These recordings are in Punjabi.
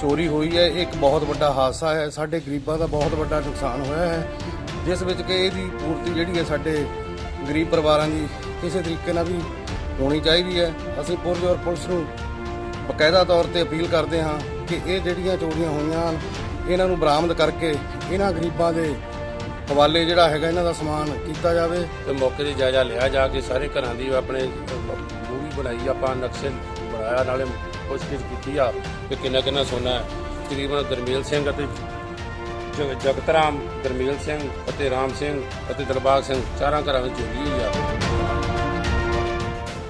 ਚੋਰੀ ਹੋਈ ਹੈ, ਇਹ ਇੱਕ ਬਹੁਤ ਵੱਡਾ ਹਾਦਸਾ ਹੈ। ਸਾਡੇ ਗਰੀਬਾਂ ਦਾ ਬਹੁਤ ਵੱਡਾ ਨੁਕਸਾਨ ਹੋਇਆ ਹੈ। ਜਿਸ ਵਿੱਚ ਕਿ ਇਹਦੀ ਪੂਰਤੀ ਜਿਹੜੀ ਹੈ ਸਾਡੇ ਗਰੀਬ ਪਰਿਵਾਰਾਂ ਦੀ ਕਿਸੇ ਤਰੀਕੇ ਨਾਲ ਵੀ ਹੋਣੀ ਚਾਹੀਦੀ ਹੈ। ਅਸੀਂ ਪੁਰਜੋਰ ਪੁਲਿਸ ਨੂੰ ਬਕਾਇਦਾ ਤੌਰ ਤੇ ਅਪੀਲ ਕਰਦੇ ਹਾਂ ਕਿ ਇਹ ਜਿਹੜੀਆਂ ਚੋਰੀਆਂ ਹੋਈਆਂ ਹਨ, ਇਹਨਾਂ ਨੂੰ ਬਰਾਮਦ ਕਰਕੇ ਇਹਨਾਂ ਗਰੀਬਾਂ ਦੇ ਹਵਾਲੇ ਜਿਹੜਾ ਹੈਗਾ, ਇਹਨਾਂ ਦਾ ਸਮਾਨ ਕੀਤਾ ਜਾਵੇ। ਤੇ ਮੌਕੇ ਤੇ ਜਾਇਜ਼ਾ ਲਿਆ ਜਾ ਕੇ ਸਾਰੇ ਘਰਾਂ ਦੀ ਆਪਣੇ ਮੂਵੀ ਬਣਾਈ, ਆਪਾਂ ਨਕਸ਼ੇ ਬਣਾਇਆ, ਨਾਲੇ ਪੁੱਛਗਿੱਛ ਕੀਤੀ ਆ ਕਿ ਕਿੰਨਾ ਕਿੰਨਾ ਸੋਨਾ ਹੈ। ਤਕਰੀਬਨ ਗਰਮੇਲ ਸਿੰਘ ਅਤੇ ਜਗ- ਜਗਤ ਰਾਮ ਗਰਮੇਲ ਸਿੰਘ ਅਤੇ ਰਾਮ ਸਿੰਘ ਅਤੇ ਦਿਲਬਾਗ ਸਿੰਘ, ਚਾਰਾਂ ਘਰਾਂ ਵਿੱਚ ਚੋਰੀ ਹੋਈ ਆ।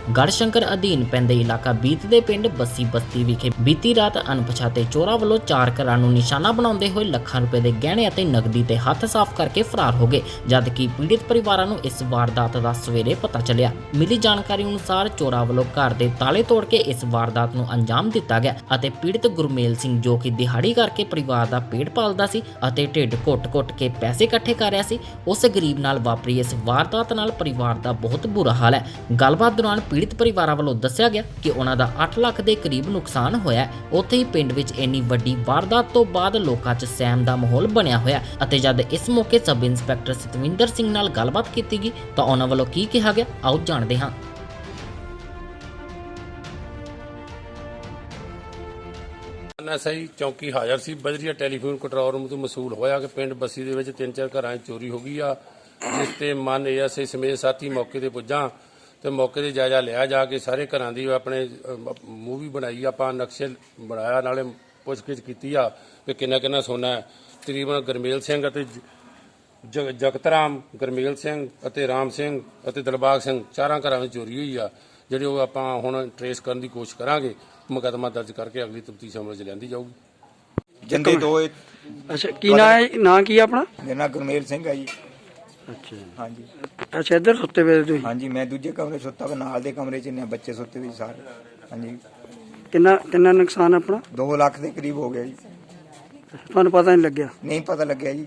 ਗੜਸ਼ੰਕਰ ਅਧੀਨ ਪੈਂਦੇ ਇਲਾਕਾ ਬੀਤ ਦੇ ਪਿੰਡ ਬੱਸੀ ਬਸਤੀ ਵਿਖੇ ਬੀਤੀ ਰਾਤ ਅਣਪਛਾਤੇ ਚੋਰਾਂ ਵੱਲੋਂ ਚਾਰ ਘਰਾਂ ਨੂੰ ਨਿਸ਼ਾਨਾ ਬਣਾਉਂਦੇ ਹੋਏ ਲੱਖਾਂ ਰੁਪਏ ਦੇ ਗਹਿਣੇ ਅਤੇ ਨਕਦੀ ਤੇ ਹੱਥ ਸਾਫ਼ ਕਰਕੇ ਫਰਾਰ ਹੋ ਗਏ, ਜਦ ਪੀੜਿਤ ਪਰਿਵਾਰਾਂ ਨੂੰ ਇਸ ਵਾਰਦਾਤ ਦਾ ਸਵੇਰੇ ਪਤਾ ਚੱਲਿਆ। ਮਿਲੀ ਜਾਣਕਾਰੀ ਅਨੁਸਾਰ ਚੋਰਾਂ ਵੱਲੋਂ ਘਰ ਦੇ ਤਾਲੇ ਤੋੜ ਕੇ ਇਸ ਵਾਰਦਾਤ ਨੂੰ ਅੰਜਾਮ ਦਿੱਤਾ ਗਿਆ ਅਤੇ ਪੀੜਿਤ ਗੁਰਮੇਲ ਸਿੰਘ ਜੋ ਕਿ ਦਿਹਾੜੀ ਕਰਕੇ ਪਰਿਵਾਰ ਦਾ ਪੇਟ ਪਾਲਦਾ ਸੀ ਅਤੇ ਢਿੱਡ ਘੁੱਟ-ਘੁੱਟ ਕੇ ਪੈਸੇ ਇਕੱਠੇ ਕਰ ਰਿਹਾ ਸੀ, ਉਸ ਗਰੀਬ ਨਾਲ ਵਾਪਰੀ ਇਸ ਵਾਰਦਾਤ ਨਾਲ ਪਰਿਵਾਰ ਦਾ ਬਹੁਤ ਬੁਰਾ ਹਾਲ ਹੈ। ਗੱਲਬਾਤ ਦੌਰਾਨ ਪੀੜਿਤ ਪਰਿਵਾਰਾਂ ਵੱਲੋਂ ਦੱਸਿਆ ਗਿਆ ਕਿ ਉਹਨਾਂ ਦਾ 8 ਲੱਖ ਦੇ ਕਰੀਬ ਨੁਕਸਾਨ ਹੋਇਆ ਉੱਥੇ ਹੀ ਪਿੰਡ ਵਿੱਚ ਇੰਨੀ ਵੱਡੀ ਵਾਰਦਾਤ ਤੋਂ ਬਾਅਦ ਲੋਕਾਂ 'ਚ ਸਹਿਮ ਦਾ ਮਾਹੌਲ ਬਣਿਆ ਹੋਇਆ ਅਤੇ ਜਦ ਇਸ ਮੌਕੇ ਸਬ ਇੰਸਪੈਕਟਰ ਸਤਵਿੰਦਰ ਸਿੰਘ ਨਾਲ ਗੱਲਬਾਤ ਕੀਤੀ ਗਈ, ਤਾਂ ਉਹਨਾਂ ਵੱਲੋਂ ਕੀ ਕਿਹਾ ਗਿਆ? ਆਓ ਜਾਣਦੇ ਹਾਂ। ਐਸਆਈ ਚੌਕੀ ਹਾਜ਼ਰ ਸੀ। ਬਜਰੀਆ ਟੈਲੀਫੋਨ ਕੰਟਰੋਲ ਰੂਮ ਤੋਂ ਮਸੂਲ ਹੋਇਆ ਕਿ ਪਿੰਡ ਬੱਸੀ ਦੇ ਵਿੱਚ ਤਿੰਨ ਚਾਰ ਘਰਾਂ 'ਚ ਚੋਰੀ ਹੋ ਗਈ ਆ, ਜਿਸ ਤੇ ਮਨ ਏਐਸਆਈ ਸਮੇਤ ਸਾਥੀ ਮੌਕੇ ਤੇ ਪੁੱਜਾ। ਤੇ ਮੌਕੇ ਤੇ ਜਾਇਜ਼ਾ ਲਿਆ ਜਾ ਕੇ ਸਾਰੇ ਘਰਾਂ ਦੀ ਆਪਣੇ ਮੂਵੀ ਬਣਾਈ ਆਪਾਂ ਨਕਸ਼ੇ ਬਣਾਇਆ ਨਾਲੇ ਪੁੱਛਗਿੱਛ ਕੀਤੀ ਆ ਕਿ ਕਿੰਨਾ ਕਿੰਨਾ ਸੋਨਾ ਹੈ। ਤਕਰੀਬਨ ਗਰਮੇਲ ਸਿੰਘ ਅਤੇ ਜ- ਜਗ- ਜਗਤ ਰਾਮ ਗਰਮੇਲ ਸਿੰਘ ਅਤੇ ਰਾਮ ਸਿੰਘ ਅਤੇ ਦਿਲਬਾਗ ਸਿੰਘ ਚਾਰਾਂ ਘਰਾਂ ਵਿੱਚ ਚੋਰੀ ਹੋਈ ਆ ਜਿਹੜੇ ਉਹ ਆਪਾਂ ਹੁਣ ਟਰੇਸ ਕਰਨ ਦੀ ਕੋਸ਼ਿਸ਼ ਕਰਾਂਗੇ। ਮੁਕੱਦਮਾ ਦਰਜ ਕਰਕੇ ਅਗਲੀ ਤਫਤੀਸ਼ ਅਮਲ 'ਚ ਲਿਆਂਦੀ ਜਾਊਗੀ। ਜੰਦੇ ਦੋ ਅੱਛਾ ਕੀ ਨਾਂ ਹੈ? ਨਾਂ ਕੀ ਹੈ ਆਪਣਾ? ਮੇਰਾ ਨਾਂ ਗੁਰਮੇਲ ਸਿੰਘ ਆ ਜੀ। ਅੱਛਾ। ਹਾਂਜੀ। ਅੱਛਾ ਇੱਧਰ ਸੁੱਤੇ ਪਏ ਤੁਸੀਂ? ਹਾਂਜੀ ਮੈਂ ਦੂਜੇ ਕਮਰੇ 'ਚ ਸੁੱਤਾ ਵਾ ਨਾਲ ਦੇ ਕਮਰੇ 'ਚ ਨੇ ਬੱਚੇ ਸੁੱਤੇ ਵੀ ਸਾਰੇ। ਹਾਂਜੀ। ਕਿੰਨਾ ਕਿੰਨਾ ਨੁਕਸਾਨ ਆਪਣਾ? 2 ਲੱਖ ਦੇ ਕਰੀਬ ਹੋ ਗਿਆ ਜੀ। ਤੁਹਾਨੂੰ ਪਤਾ ਨਹੀਂ ਲੱਗਿਆ? ਨਹੀਂ ਪਤਾ ਲੱਗਿਆ ਜੀ।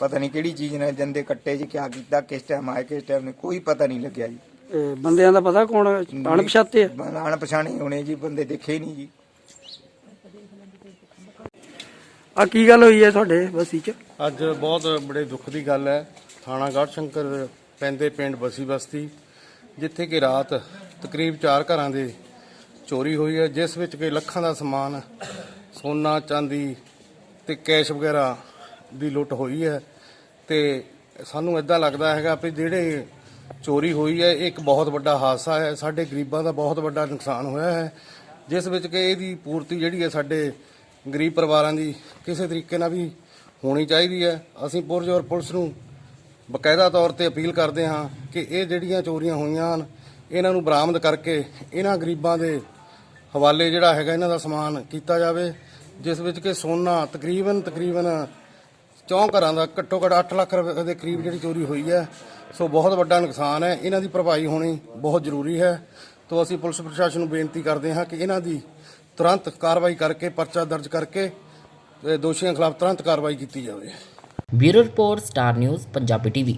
ਪਤਾ ਨਹੀਂ ਕਿਹੜੀ ਚੀਜ਼ ਨੇ ਜੰਦੇ ਕੱਟੇ ਜੀ ਕਿਆ ਕੀਤਾ ਕਿਸ ਟਾਈਮ ਆਏ ਕਿਸ ਟਾਈਮ ਨੇ ਕੋਈ ਪਤਾ ਨਹੀਂ ਲੱਗਿਆ ਜੀ। ਇਹ ਬੰਦਿਆਂ ਦਾ ਪਤਾ ਕੌਣ ਅਣਪਛਾਤੇ ਆ? ਅਣ ਪਛਾਣੇ ਹੋਣੇ ਜੀ ਬੰਦੇ ਦੇਖੇ ਹੀ ਨਹੀਂ ਜੀ। ਆ ਕੀ ਗੱਲ ਹੋਈ ਹੈ ਤੁਹਾਡੇ ਬਸੀ ਚ? ਅੱਜ ਬਹੁਤ ਬੜੇ ਦੁੱਖ ਦੀ ਗੱਲ ਹੈ। ਥਾਣਾ ਗੜਸ਼ੰਕਰ ਪੈਂਦੇ ਪਿੰਡ ਬਸੀ ਬਸਤੀ, ਜਿੱਥੇ ਕਿ ਰਾਤ ਤਕਰੀਬ 4 ਘਰਾਂ ਦੇ ਚੋਰੀ ਹੋਈ ਹੈ, ਜਿਸ ਵਿੱਚ ਕਿ ਲੱਖਾਂ ਦਾ ਸਮਾਨ, ਸੋਨਾ, ਚਾਂਦੀ ਤੇ ਕੈਸ਼ ਵਗੈਰਾ ਦੀ ਲੁੱਟ ਹੋਈ ਹੈ। ਤੇ ਸਾਨੂੰ ਇਦਾਂ ਲੱਗਦਾ ਹੈਗਾ ਵੀ ਜਿਹੜੇ ਚੋਰੀ ਹੋਈ ਹੈ, ਇਹ ਇੱਕ ਬਹੁਤ ਵੱਡਾ ਹਾਦਸਾ ਹੈ। ਸਾਡੇ ਗਰੀਬਾਂ ਦਾ ਬਹੁਤ ਵੱਡਾ ਨੁਕਸਾਨ ਹੋਇਆ ਹੈ, ਜਿਸ ਵਿੱਚ ਕਿ ਇਹਦੀ ਪੂਰਤੀ ਜਿਹੜੀ ਹੈ ਸਾਡੇ ਗਰੀਬ ਪਰਿਵਾਰਾਂ ਦੀ ਕਿਸੇ ਤਰੀਕੇ ਨਾਲ ਵੀ ਹੋਣੀ ਚਾਹੀਦੀ ਹੈ। ਅਸੀਂ ਪੁਰਜੋਰ ਪੁਲਿਸ ਨੂੰ ਬਕਾਇਦਾ ਤੌਰ ਤੇ ਅਪੀਲ ਕਰਦੇ ਹਾਂ ਕਿ ਇਹ ਜਿਹੜੀਆਂ ਚੋਰੀਆਂ ਹੋਈਆਂ ਹਨ, ਇਹਨਾਂ ਨੂੰ ਬਰਾਮਦ ਕਰਕੇ ਇਹਨਾਂ ਗਰੀਬਾਂ ਦੇ ਹਵਾਲੇ ਜਿਹੜਾ ਹੈਗਾ ਇਹਨਾਂ ਦਾ ਸਮਾਨ ਕੀਤਾ ਜਾਵੇ, ਜਿਸ ਵਿੱਚ ਕਿ ਸੋਨਾ ਤਕਰੀਬਨ ਤਕਰੀਬਨ ਚੌਂ ਘਰਾਂ ਦਾ ਘੱਟੋ ਘੱਟ 8 ਲੱਖ ਰੁਪਏ ਦੇ ਕਰੀਬ ਜਿਹੜੀ ਚੋਰੀ ਹੋਈ ਹੈ। ਸੋ ਬਹੁਤ ਵੱਡਾ ਨੁਕਸਾਨ ਹੈ। ਇਹਨਾਂ ਦੀ ਭਰਪਾਈ ਹੋਣੀ ਬਹੁਤ ਜ਼ਰੂਰੀ ਹੈ। ਤੋਂ ਅਸੀਂ ਪੁਲਿਸ ਪ੍ਰਸ਼ਾਸਨ ਨੂੰ ਬੇਨਤੀ ਕਰਦੇ ਹਾਂ ਕਿ ਇਹਨਾਂ ਦੀ ਤੁਰੰਤ ਕਾਰਵਾਈ ਕਰਕੇ, ਪਰਚਾ ਦਰਜ ਕਰਕੇ ਦੋਸ਼ੀਆਂ ਖਿਲਾਫ ਤੁਰੰਤ ਕਾਰਵਾਈ ਕੀਤੀ ਜਾਵੇ। Bureau report star news Punjabi TV.